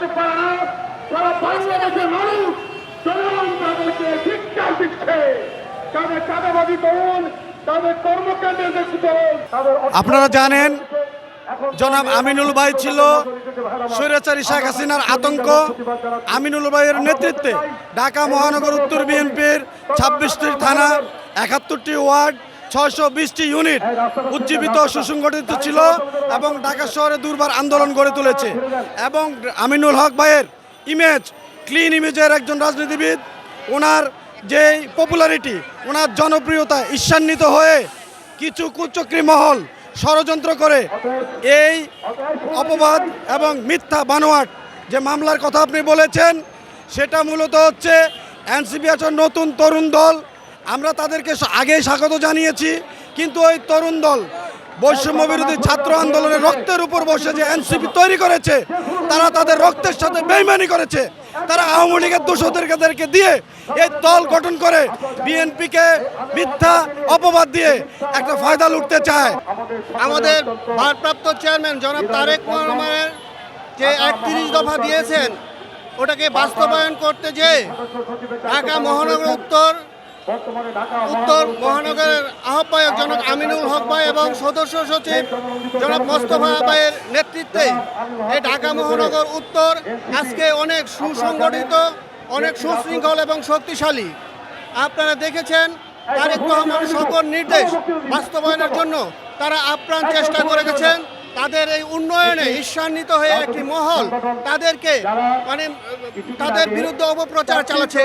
করতে পারে না সারা বাংলাদেশের মানুষ জনগণ তাদেরকে ধিক্কার দিচ্ছে। তাদের চাঁদাবাদী করুন তাদের কর্মকাণ্ডের দেখতে করুন আপনারা জানেন জনাব আমিনুল ভাই ছিল স্বৈরাচারী শেখ হাসিনার আতঙ্ক। আমিনুল ভাইয়ের নেতৃত্বে ঢাকা মহানগর উত্তর বিএনপির ছাব্বিশটি থানা একাত্তরটি ওয়ার্ড ছয়শো বিশটি ইউনিট উজ্জীবিত সুসংগঠিত ছিল এবং ঢাকা শহরে দুর্বার আন্দোলন গড়ে তুলেছে। এবং আমিনুল হক ভাইয়ের ইমেজ ক্লিন ইমেজের একজন রাজনীতিবিদ, ওনার যে পপুলারিটি ওনার জনপ্রিয়তা ঈর্ষান্বিত হয়ে কিছু কুচক্রী মহল ষড়যন্ত্র করে এই অপবাদ এবং মিথ্যা বানোয়াট যে মামলার কথা আপনি বলেছেন, সেটা মূলত হচ্ছে এনসিপি আছে নতুন তরুণ দল আমরা তাদেরকে আগেই স্বাগত জানিয়েছি, কিন্তু ওই তরুণ দল, বৈষম্য বিরোধী ছাত্র আন্দোলনের রক্তের উপর বসে যে এনসিপি তৈরি করেছে, তারা তাদের রক্তের সাথে বেইমানি করেছে। তারা আওয়ামী লীগের দোষদেরকে দিয়ে এই দল গঠন করে বিএনপিকে মিথ্যা অপবাদ দিয়ে একটা ফায়দা লুটতে চায়। আমাদের ভারপ্রাপ্ত চেয়ারম্যান জনাব তারেক রহমানের যে একত্রিশ দফা দিয়েছেন, ওটাকে বাস্তবায়ন করতে যে ঢাকা মহানগর উত্তর উত্তর মহানগরের আহ্বায়ক জনক আমিনুল হক ভাই এবং সদস্য সচিব জনাব মোস্তফা ভাইয়ের নেতৃত্বে এই ঢাকা মহানগর উত্তর আজকে অনেক সুসংগঠিত অনেক সুশৃঙ্খল এবং শক্তিশালী। আপনারা দেখেছেন তারেক রহমান সকল নির্দেশ বাস্তবায়নের জন্য তারা আপ্রাণ চেষ্টা করে গেছেন। তাদের এই উন্নয়নে ঈর্ষান্বিত হয়ে একটি মহল তাদেরকে মানে তাদের বিরুদ্ধে অপপ্রচার চালাচ্ছে।